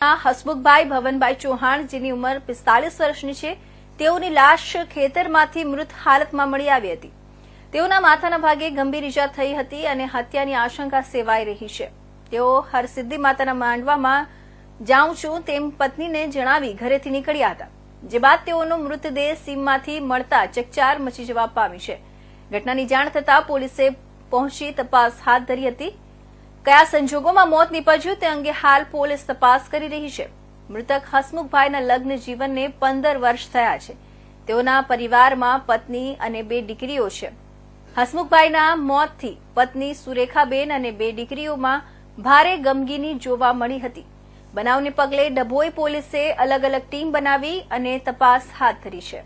હસમુખભાઈ, ભવનભાઈ ચૌહાણ જેની ઉંમર પિસ્તાલીસ વર્ષની છે, તેઓની લાશ ખેતરમાંથી મૃત હાલતમાં મળી આવી હતી. તેઓના માથાના ભાગે ગંભીર ઇજા થઈ હતી અને હત્યાની આશંકા સેવાઈ રહી છે. તેઓ હરસિદ્ધિ માતાના માંડવામાં જાઉં છું તેમ પત્નીને જણાવી ઘરેથી નીકળ્યા હતા, જે બાદ તેઓનો મૃતદેહ સીમમાંથી મળતા ચકચાર મચી જવા પામી છે. ઘટનાની જાણ થતાં પોલીસે પહોંચી તપાસ હાથ ધરી હતી. કયા સંજોગોમાં મોત નીપજ્યું તે અંગે હાલ પોલીસ તપાસ કરી રહી છે. મૃતક હસમુખભાઈના લગ્ન જીવનને પંદર વર્ષ થયા છે. તેઓના પરિવારમાં પત્ની અને બે દીકરીઓ છે. હસમુખભાઈના મોતથી પત્ની સુરેખાબેન અને બે દીકરીઓમાં ભારે ગમગીની જોવા મળી હતી. બનાવને પગલે ડભોઈ પોલીસે અલગ અલગ ટીમ બનાવી અને તપાસ હાથ ધરી છે.